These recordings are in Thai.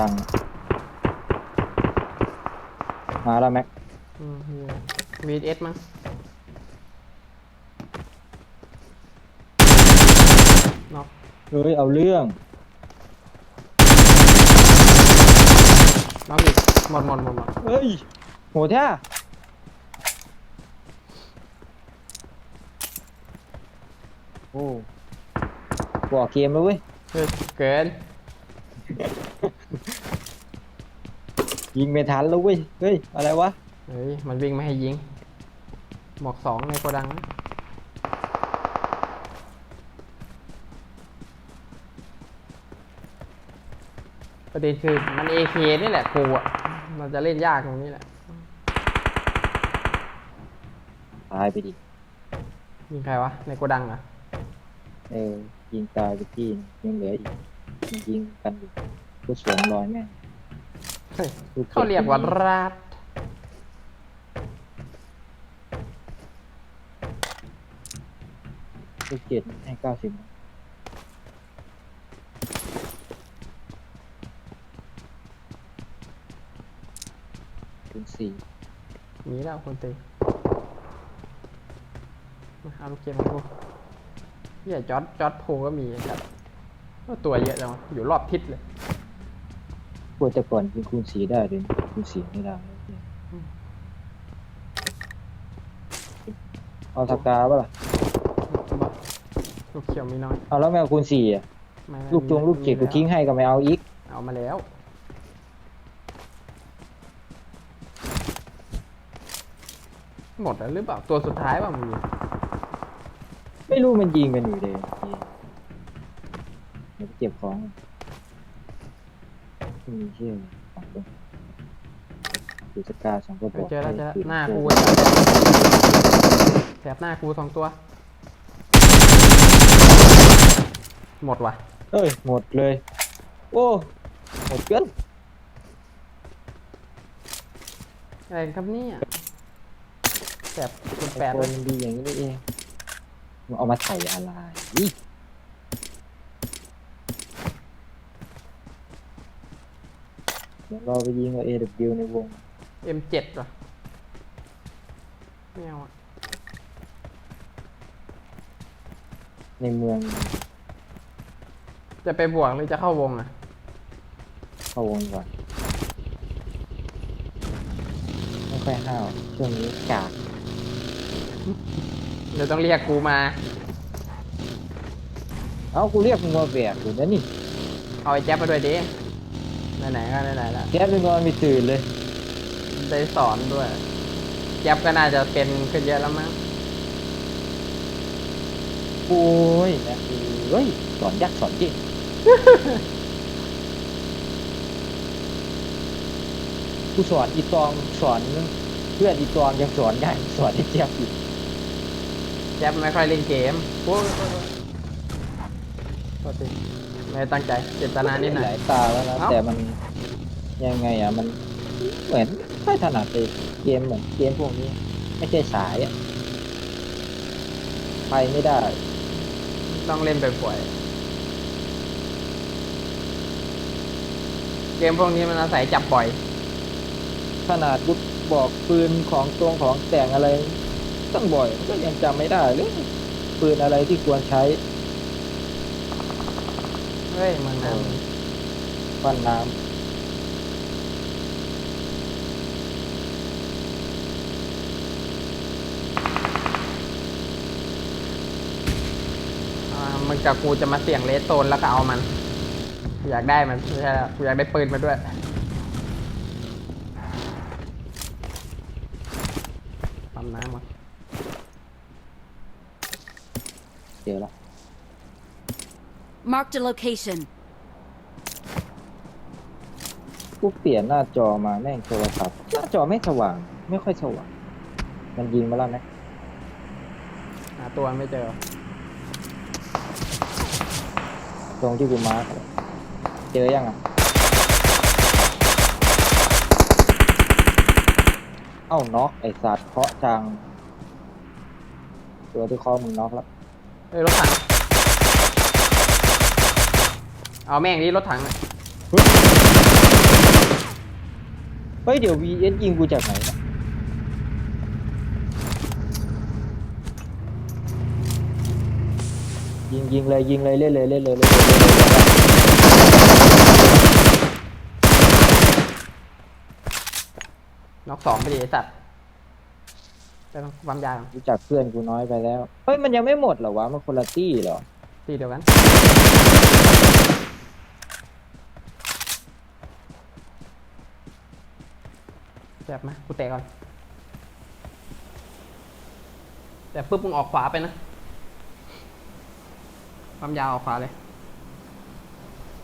ตังค์มาแล้วแม็กอืมวีเอสมั้งน็อกเฮ้ยเอาเรื่องน็อกอีกหมดหมดหมดหมดเฮ้ยโหดแท้โอ้บอกเกมแล้วเว้ยเฮ้ยเกิน ยิงไม่ทันแล้วเว้ย เฮ้ย อะไรวะ เฮ้ย มันวิ่งไม่ให้ยิง หมวกสองในโกดังนะประเด็นคือมันเอเคนี่แหละกูอะ มันจะเล่นยากตรงนี้แหละ ตายไปดิ ยิงใครวะ ในโกดังเหรอะ เออ ยิงตายไปที่นึงยังเหลืออีกมันยิงกันอยู่กูสวมรอยแม่ง เฮ้ยกูบเขาเรียกว่าราดลูกเจ็ดให้เก้าสิบเป็นสี่มีแล้วคนตีมาเอาลูกเกมมาดูเฮียจอดจอดโพก็มีครับว่าตัวเยอะจังวะอยู่รอบทิศเลย พวกแต่ก่อนยิงคูณสีได้เลยคูณสีไม่ได้เอาสกาปะล่ะลูกเขียวมีน้อยเอาแล้วแมวคูณสี่อะไม่ไม่ลูกจงมีลูกเจ็ดกูมีแล้วทิ้งให้ก็ไม่เอาอีกเอามาแล้ว หมดแล้วหรือเปล่าตัวสุดท้ายว่ามีไม่รู้มันยิงกันอยู่เลยเดี๋ยวไปเก็บของไม่มีเชื่อสองตัวดูสกาสองกระบเฮ้อกเจอแล้วเจอแล้วหน้ากูแถบหน้ากูสองตัว หมดว่ะ เอ้ยหมดเลย โอ้หมดเกินอะไรครับเนี่ยแถบคุณแปดดเลยนดีอย่างนี้นี่เองมันเอามาใส่อะไรอี เดี๋ยวเราไปยิงกับ AW ในวงเอ็มเจ็ดว่ะไม่เอาอะในเมืองจะไปบวกหรือจะเข้าวงอะ เข้าวงก่อนไม่ค่อยห้าวช่วงนี้กากเดี๋ยวต้องเรียกกูมา เอ้ากูเรียกมึงมาแบกอยู่นะนี่ เอาไอ้แจ๊บมาด้วยดิ ไหนๆก็ไหนๆแล้วแกเป็นนอนไม่ตื่นเลย ได้สอนด้วยแจ๊บก็น่าจะเป็นขึ้นเยอะแล้วมั้งโอ้ยนะคือเฮ้ยสอนยักษ์สอนจริงกูสอนอีตองสอนเพื่อนอีตองยังสอนง่ายสอนไอ้เจี๊ยบอีกแจ๊บไม่ค่อยเล่นเกมโอ้ยโทษที ไม่ได้ตั้งใจเจตนานิดหน่หอลายยตาแล้วนะเอ้า แต่มันยังไงอะมันเหมือนไม่ถนัดเลยเกมเหมือนเกมพวกนี้ ไม่ใช่สายอะไปไม่ได้ต้องเล่นบ่อยๆเกมพวกนี้มันอาศัยจับบ่อย ขนาดกูบอกปืนของตรงของแต่งอะไรตั้งบ่อยมันก็ยังจำไม่ได้เลยปืนอะไรที่ควรใช้ เฮ้ยเมืองน้ฟันน้ำอ่ามึงกับกูจะมาเสี่ยงเลสโซนแล้วก็เอามันกูอยากได้มันไม่ใช่แล้วกูอยากได้ปืนมาด้วย ปั๊มน้ำมาำเจอละ Marked a location. กูเปลี่ยนหน้าจอมาแม่งโทรศัพท์หน้าจอไม่สว่าง ไม่ค่อยสว่าง มันยิงมาแล้วนะหาตัวไม่เจอ ตรงที่กูมาร์คเลยเจอยังอะ เอ้าน็อกไอสัตว์เคาะจัง ตัวที่เคาะมึงน็อกแล้ว เอ้ยรถถัง เอาแม่งนี้รถถังน่ะเฮ้ยเดี๋ยว VS ยิงกูจากไหนเนี่ยยิงยิงเลยยิงเลยเล่นเลยเล่นเลยเล่นเลยเล่นเลยเล่นเลยน็อกสองไปดิไอ้สัตว์จะต้องความยาวรู้จักเพื่อนกูน้อยไปแล้ว เฮ้ยมันยังไม่หมดเหรอวะมันคนละตี้เหรอ ตีเดียวกัน แจ็บไหมกูเตะก่อน แต่ปุ๊บมึงออกขวาไปนะ ความยาวออกขวาเลย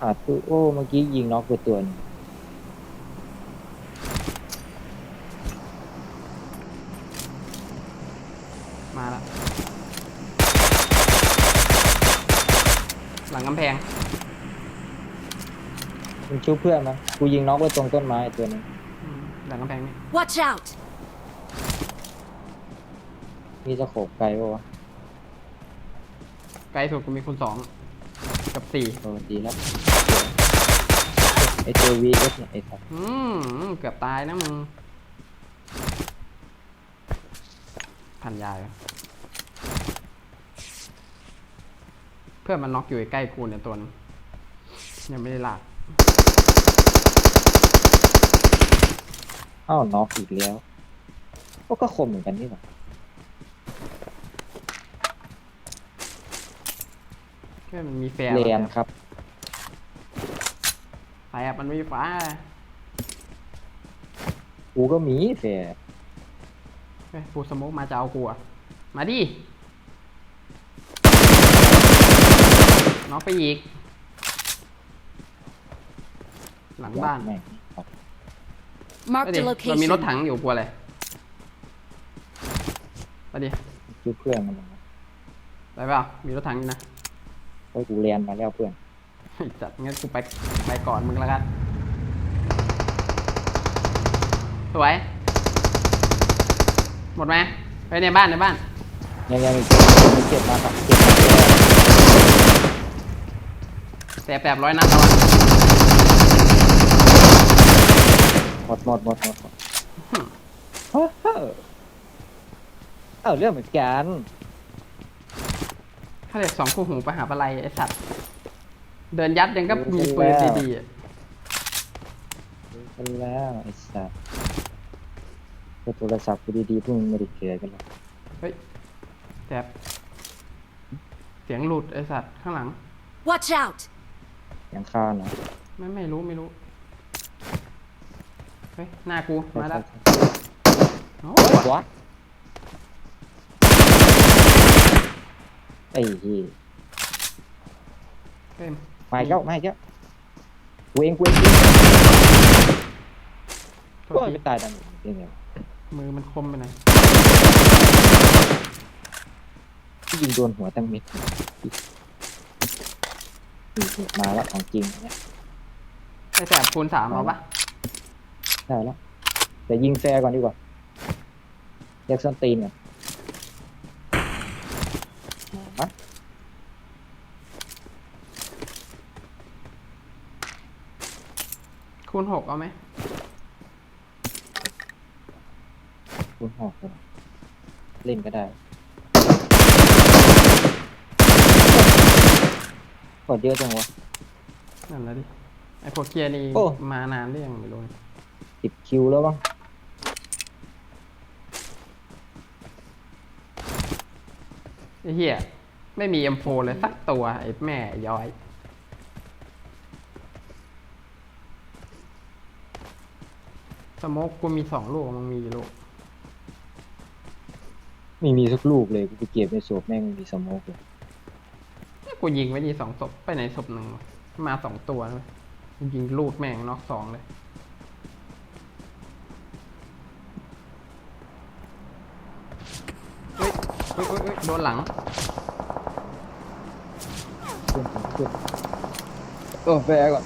อาจคือโอ้เมื่อกี้ยิงน็อกไปตัวหนึงมาแล้วหลังกำแพงมันชูเพื่อนมั้ยกูยิงน็อกไปตรงต้นไม้ตัวหนึงอืม หลังกำแพงนี่ Watch out! มีสะโขบไกลปะวะไกลสุดกูมีคูณสองกับสี่โอ้ดีแล้วไอตัว VS เนี่ยไอ้สัสอืมเกือบตายนะมึงพันยาเลยเพื่อนมันน็อกอยู่ใกล้กูเนี่ยตัวนึงยังไม่ได้ลาก อ้าวน็อกอีกแล้วก็ก็คมเหมือนกันนี่หว่าเพื่อนมันมีแฟร์เรียนครับไฟอะมันมีฟ้ากูก็มีแฟร์เฮ้ยปูสโมกมาจะเอากูอะมาดิน็อกไปอีก หลังบ้าน แม่ง ครับ Marked ไป a ดิเรามีรถ location. ถังอยู่กลัวอะไรไปดิชูเพื่อนมันนะไปเปล่ามีรถถังอยู่นะเพราะกูเรียนมาแล้วเพื่อนเฮ้ยจัดงั้นกูไปไปก่อนมึงแล้วกันสวยหมดไหมไปในบ้านในบ้านยังยังมีเจ็บมีเจ็บมากครับเจ็บมากเลยแสบแสบร้อยนัดแล้วอะ หมดหมดหมดหมดหมดเฮ้อเฮ้อเอาเรื่องเหมือนกันถ้าเด็กสองคู่หูไปหาอะไรไอสัตว์ เดินยัดยังก็มีปืนดีๆอะกันแล้วไอ้สัสก็โทรศัพท์กูดีๆพวกมึงไม่ได้เจอกันหรอกเฮ้ยแสบเสียงหลุดไอสัตว์ข้างหลัง Watch out! ยังข้าวนะ ไม่ไม่รู้ไม่รู้ เฮ้ยหน้ากูมาแล้วโอ้โอ้โหยวะไอ้เหี้ยเฮ้ยมาอีกแล้วมาอีกแล้วกูเองกูเองกูโทก็ษทีไม่ตายดังนี้ไงมือมันคมไปหน่อยที่ยิงโดนหัวตั้งเม็ดมาแล้วของจริงเนี่ยไอแสบคูณสามเอาปะ ได้แล้วแต่ยิงแฟร์ก่อนดีกว่าแยกส้นตีนก่อนมาคูณหกเอาไหมคุณหอกเลยเล่นก็ได้กดเยอะจังวะนั่นแหละดิ ไอพวกเกียร์นี่โอ้ มานานหรือยังไม่รู้ สิบคิวแล้วบ้างไอเหี้ยไม่มี M4 เลยสักตัวไอแม่ย้อย สโมกกูมีสองลูกมึงมีกี่ลูก ไม่มีสักลูกเลยกูไปเก็บในโซบแม่งไม่มีสโมกเลยกูยิงไว้ดีสองศพไปไหนศพหนึ่งวะมาสองตัวเลยกูยิงลูดแม่งน็อกสองเลยเฮ้ยเฮ้ยเฮ้ยเฮ้ย โดนหลัง ขึ้นขึ้นโอ้แฟร์ก่อน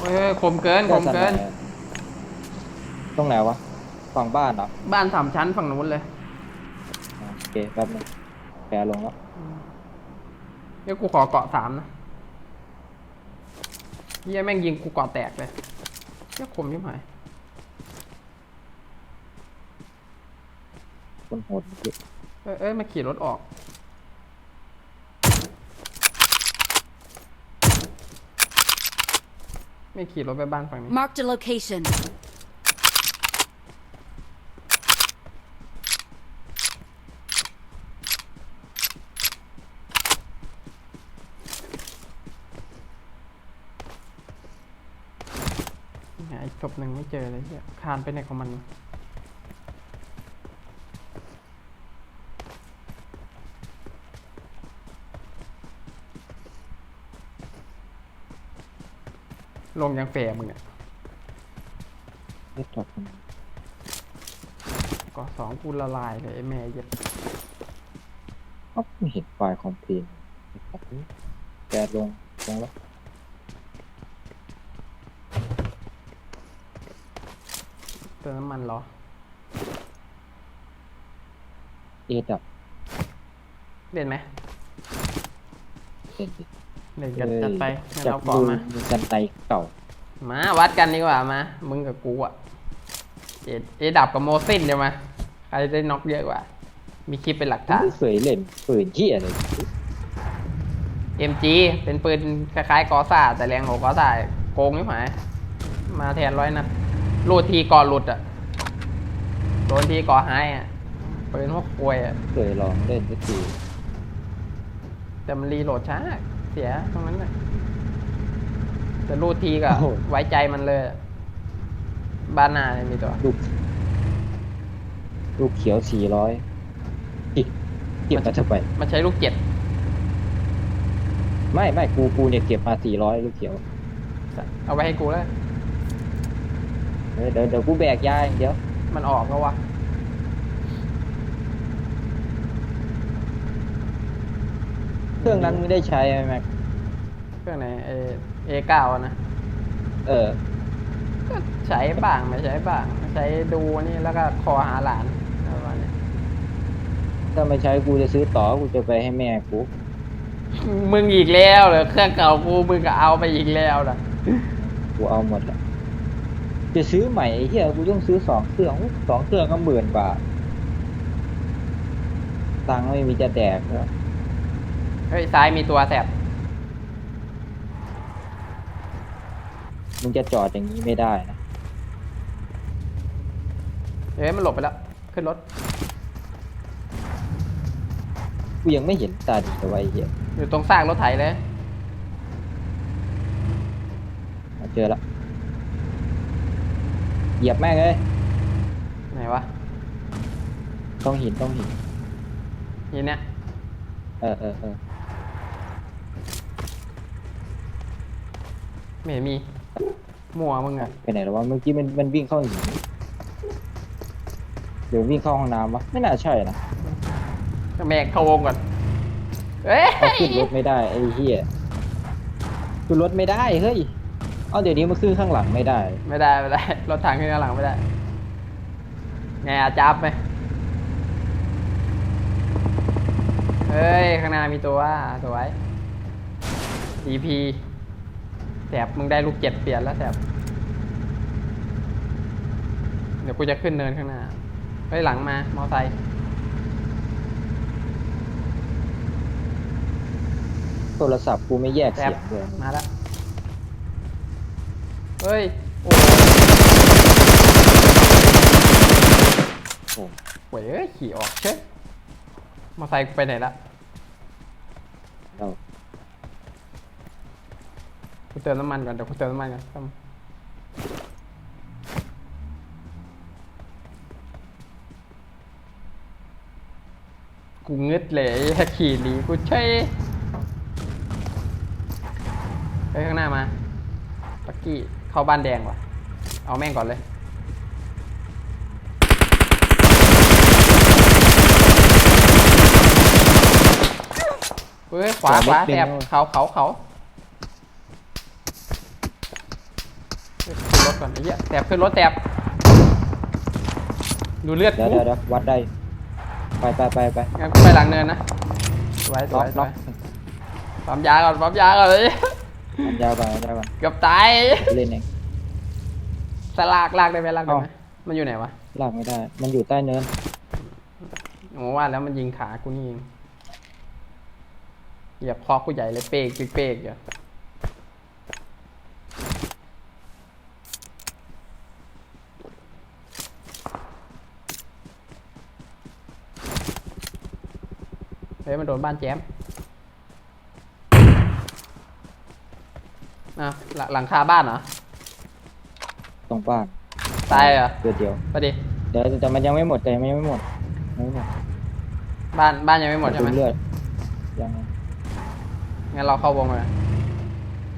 เฮ้ยเฮ้ยคมเกินคมเกิน ตรงไหนวะ ฝั่งบ้านเหรอ บ้านสามชั้นฝั่งนู้นเลย โอเคเคแป๊บนึงแปรลงแล้ว เดี๋ยวกูขอเกาะสามนะเฮียแม่งยิงกูเกาะแตกเลยเฮี ยคมยิ่งหายคนโหดเยอะเอ้ยเอ้ยมาขี่รถออก ไม่ขี่รถไปบ้านฝั่งนี้ Marked a location. ศพหนึ่งไม่เจอเลยเฮียคานไปไหนของมันวะลงยังแฝมึงอะเล็ดจอดคนก็สองกูละลายเลยไอ้แม่เหี้ย็ดเอ้าไม่เห็นไฟล์คอมเพลนแปรลงลงแล้ว ติมน้ำมันเหรอ เอดับเล่นไหมเล่นดิเล่นกันจัดไปงั้นจับเอาก่อนดูมามีกันไนเก่ามาวัดกันดีกว่ามา มึงกับกูอะเอเอดับกับโมซินเดี๋ยวมาใครได้น็อกเยอะกว่า มีคลิปเป็นหลักฐานไม่เคยเล่นปืนที่อะไร MG เป็นปืนคล้ายๆกอซ่าแต่แรงกว่ากอซ่าโกงไม่หมายมาแทนร้อยนัด รูดทีก่อหลุดอะโดนทีก่อหายอะปืนพวกควยอะ เคยลองเล่นสักทีแต่มันรีโหลดช้า เสียตรงนั้นน่ะแต่รูดทีก็ไว้ใจมันเลยอะบ้านหนาเนี่ยมีตัว ลูก ลูกเขียวสี่ร้อยเก็บมาทำไมมันใช้ลูกเจ็ดไม่ไม่กูกูเนี่ยเก็บมาสี่ร้อยลูกเขียว เอาไว้ให้กูแล้วเดี๋ยวเดี๋ยวเดี๋ยวกูแบกยาอย่างเดียวมันออกแล้ววะเครื่องนั้นไม่ได้ใช้ไหมแม็กเครื่องไหนเอเอเก้านะเออ ก็ใช้บ้างไม่ใช้บ้าง ใช้ดูนี่แล้วก็คอหาหลานประมาณนี้ถ้าไม่ใช้กูจะซื้อต่อกูจะไปให้แม่กูมึงอีกแล้วเหรอเครื่องเก่ากูมึงก็เอาไปอีกแล้วล่ะกูเอาหมดแหละ จะซื้อใหม่ไอ้เหี้ยกูต้องซื้อสองเครื่องอุ๊ยสองเครื่องก็หมื่นบาทตังค์ไม่มีจะแดกแล้วเฮ้ยซ้ายมีตัวแสบมึงจะจอดอย่างนี้ไม่ได้นะเฮ้ยมันหลบไปแล้ว ขึ้นรถกูยังไม่เห็นตาดีเลยว่าไอ้เหี้ยอยู่ตรงซากรถไถเลยเอาเจอละ เหยียบแม่งเลยไหนวะต้องหินต้องหินยีเนี่ยเออเออเออไม่เห็นมีมัวมึงอะไปไหนแล้ววะเมื่อกี้มันมันวิ่งเข้าหินเดี๋ยววิ่งเข้าห้องน้ำวะไม่น่าใช่นะแมกเข้าวงก่อนเอ้ยเอาขึ้นรถไม่ได้ไอ้เหี้ยขึ้นรถไม่ได้เฮ้ย เอาเดี๋ยวนี้มาขึ้นข้างหลังไม่ได้ ไม่ได้ไม่ได้รถถังขึ้นข้างหลังไม่ได้ไงอาจับไหมเฮ้ย ข้างหน้ามีตัวสวย DP แสบมึงได้ลูกเจ็ดเปลี่ยนแล้วแสบเดี๋ยวกูจะขึ้นเนินข้างหน้าเฮ้ยหลังมา มอไซค์โทรศัพท์กูไม่แยกแสเสีบยงเลยมาแล้ว เฮ้ย โอ้โอ้โหเอ้ยขี่ออกเช็ดมอไซค์กูไปไหนละเรากูเติมน้ำมันก่อนเดี๋ยวกูเติมน้ำมันก่อนครับกูงึดเลยไอ้ขี่หนีกูใช่เฮ้ยข้างหน้ามาปักกี้ เข้าบ้านแดงว่ะ เอาแม่งก่อนเลยเฮ้ยขวาขวาแสบเขาเขาเขาเฮ้ยขึ้นรถก่อนไอ้เหี้ยแสบขึ้นรถแสบดูเลือดเดี๋ยวกูเดี๋ยวเดี๋ยววัดได้ ไปไปไปไปงั้นกูไปหลังเนินนะสวยสล็อวกยสล็วอกยปั๊มยาก่อนปั๊มยาก่อนเลย ยาวไปยาวไปเกือบตายเล่นเอง สลากลากได้ไหมลากได้ไหมเอ้มันอยู่ไหนวะลากไม่ได้ มันอยู่ใต้เนินโอ้ว่าแล้วมันยิงขากูนี่เองเหยียบคอกูใหญ่เลยเป๊กเป๊กเป๊กอยู่เฮ้ยมันโดนบ้านแจม อะหลังหลังคาบ้านเหรอตรงบ้านตายเหรอตัวเดียวไปดิเดี๋ยวแต่มันยังไม่หมดแต่ยังไม่หมดยังไม่หมดบ้านบ้านยังไม่หมดใช่ไหมเลือดยังงั้นเราเข้าวงเลย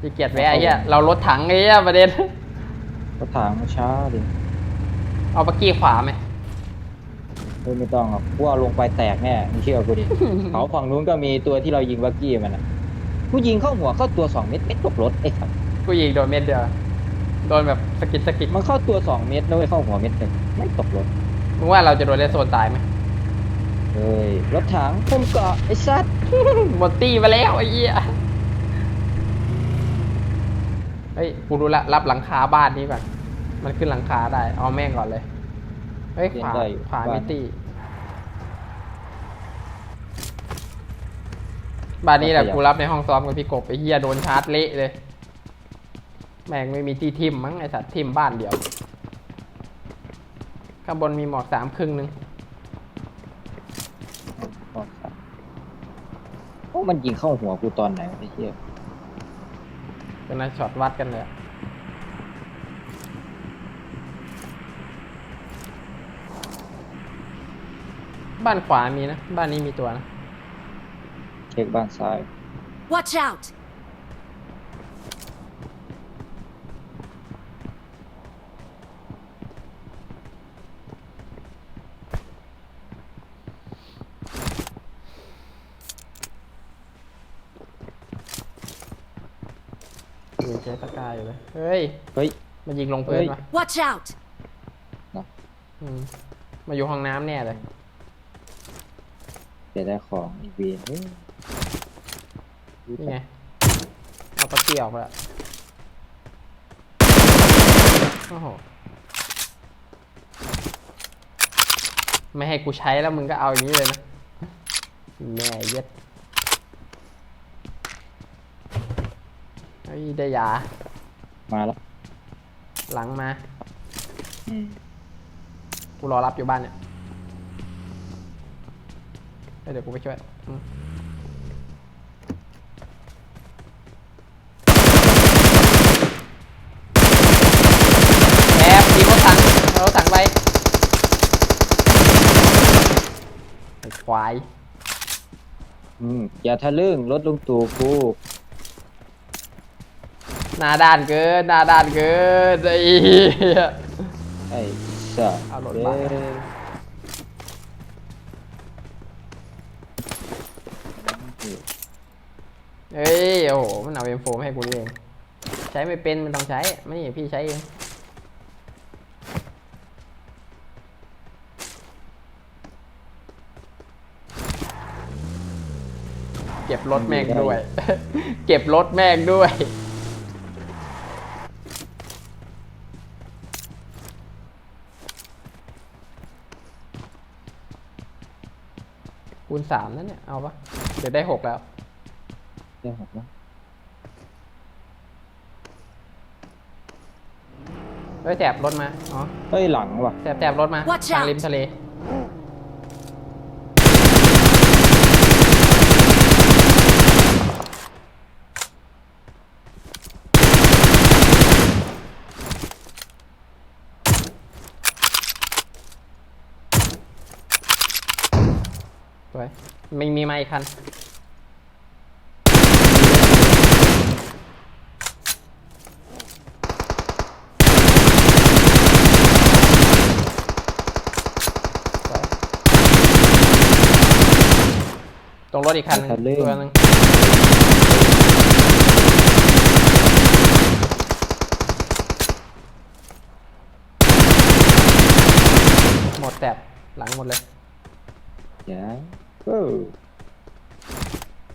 พี่เกียรติแวะไอ้เหี้ยเรารถถังไอ้เหี้ยประเด็นก็ถางมาช้าดิเอาปักกี้ขวาไหมเฮ้ยไม่ต้องหรอกกูเอาลงไปแตกแน่มึงเชื่อกูดิ เขาฝั่งนู้นก็มีตัวที่เรายิงวักกี้มันอะ กูยิงเข้าหัวเข้าตัวสองเม็ดไม่ตกรถไอ้สัสกูยิงโดนเม็ดเดียวโดนแบบสะกิดสะกิดมันเข้าตัวสองเม็ดแล้วเข้าหัวเม็ดหนึ่งไม่ตกรถมึงว่าเราจะโดนเลสโซนตายไหมเฮ้ยรถถังพุ่มเกาะไอ้สัสหมดตี้มาแล้วไอ้เหี้ยเฮ้ยกูรู้ละรับหลังคาบ้านนี้ก่อนมันขึ้นหลังคาได้ เอาแม่งก่อนเลยเฮ้ยขวาขวามิตี้ บ้านนี้แหละกูรับในห้องซ้อมกับพี่กบไอ้เหี้ยโดนชาร์จเละเลย แม่งไม่มีที่ทิมมั้งไอสัตว์ทิมบ้านเดียว ข้างบนมีหมอกสามครึ่งหนึงบอกครับโอ้มันยิงเข้าหัวกูตอนไหนวะไอ้เหี้ยเป็นนันช็อตวัดกันเลยอะบ้านขวามีนะ บ้านนี้มีตัวนะ เช็คบ้านซ้าย Watch out! มีเจสกายอยู่เลยเฮ้ย เฮ้ย มันยิงลงพื้นเฮ้ย ปะ Watch out! อืมมาอยู่ห้องน้ำแน่เลย เดี๋ยวได้ของอีกเวนเฮ้ยนี่ไงเอาปะเกี่ยวไปละโอ้โหไม่ให้กูใช้แล้วมึงก็เอาอย่างนี้เลยนะแม่เย็ดเฮ้ยได้ยา มาแล้ว หลังมาอืมกูรอรับอยู่บ้านเนี่ย เอ้ยเดี๋ยวกูไปช่วยอืมแอบยิงรถถังเอารถถังไปไอ้ควาย อืมอย่าทะลึ่งรถลุงตู่กูหน้าด้านเกินหน้าด้านเกินไอ้เหี้ยไอ้สัสเอารถเอ้มาย เฮ้ย โอ้โห มันเอาเอ็มโฟมให้กูเอง ใช้ไม่เป็น มันต้องใช้ ไม่พี่ใช้เอง เก็บรถแม่งด้วย เก็บรถแม่งด้วย คูณสามนั่นเนี่ย เอาปะเดี๋ยวได้หกแล้ว เรื่องหกนะเฮ้ยแถบรถมา อ๋อ เฮ้ยหลังว่ะแถบแถบรถมา Watch ทาง out ริมทะเล สวยมีมีไมาอีกคัน สวยตรงร ถอีกคันหนึงคันเร่งตัวหนึงหมดแตบหลังหมดเลย เดี๋ยวเออ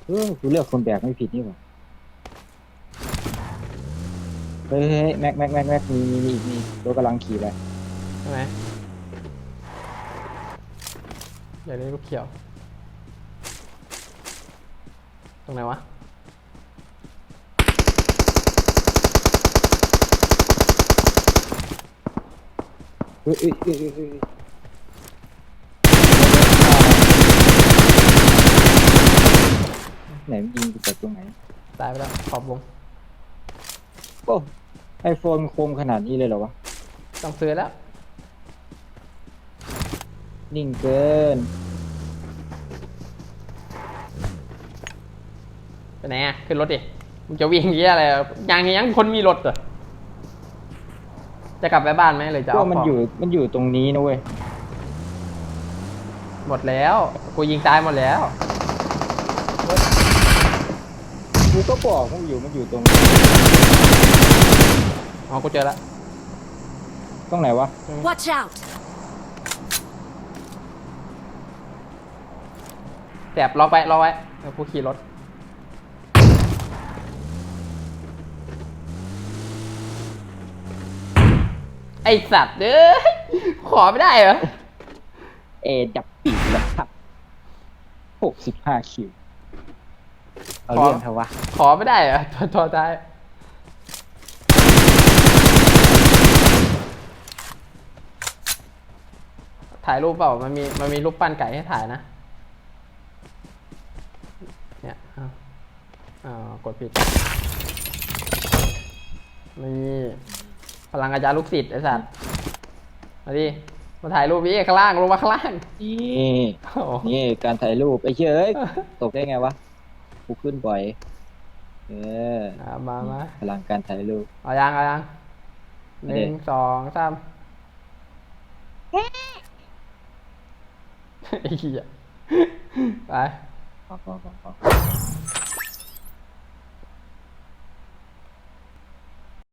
เออกูเลือกคนแบกไม่ผิดนี่หว่าเฮ้ยเฮ้ยแม็กแม็กแม็กแม็กมีมีมีอีกมีรถกำลังขี่ไปใช่ไหมอย่าเรียกลูกเขียว ตรงไหนวะเฮ้ยเฮ้ยเฮ้ยเฮ้ยเฮ้ยไหนมันยิงกูจากตรงไหน ตายไปแล้ว ขอบวง โอ้ไอโฟนคมขนาดนี้เลยเหรอวะ ต้องซื้อแล้ว นิ่งเกิน ไปไหนอะ ขึ้นรถดิมึงจะวิ่งเยี่ยอะไรอะยังยังคนมีรถเหรอจะกลับไปบ้านไหมหรือจะก็เอามันของอยู่มันอยู่ตรงนี้นะเว้ยหมดแล้ว กูยิงตายหมดแล้ว กูก็บอกมันอยู่มันอยู่ตรงนี้อ๋อ กูเจอแล้วตรงไหนวะ Watch out! แสบล็อกไว้ล็อกไว้เดี๋ยวกูขี่รถ ไอสัตว์เด้อขอไม่ได้เหรอ เอดับปีกแล้วครับหกสิบห้าคิว เอาขอเรื่องเถอะวะ ขอไม่ได้เหรอทอทอท้ายถ่ายรูปเปล่า มันมี มันมีรูปปั้นไก่ให้ถ่ายนะ เนี่ยอ้าวอ้าวกดผิดนี่ พลังอาจารย์ลูกศิษย์ไอ้สัตว์มาดิมาถ่ายรูปนี้ข้างล่างลงมาข้างล่างนี่โอ้โหนี่การถ่ายรูปไอ้เชี่ยเอ้ยตกได้ไงวะกูขึ้นบ่อย เอออะมามาพลังการถ่ายรูปเอายังเอายังหเอาดินึ่งสองสามไอ้เหี้ยไปพอพอพอพอ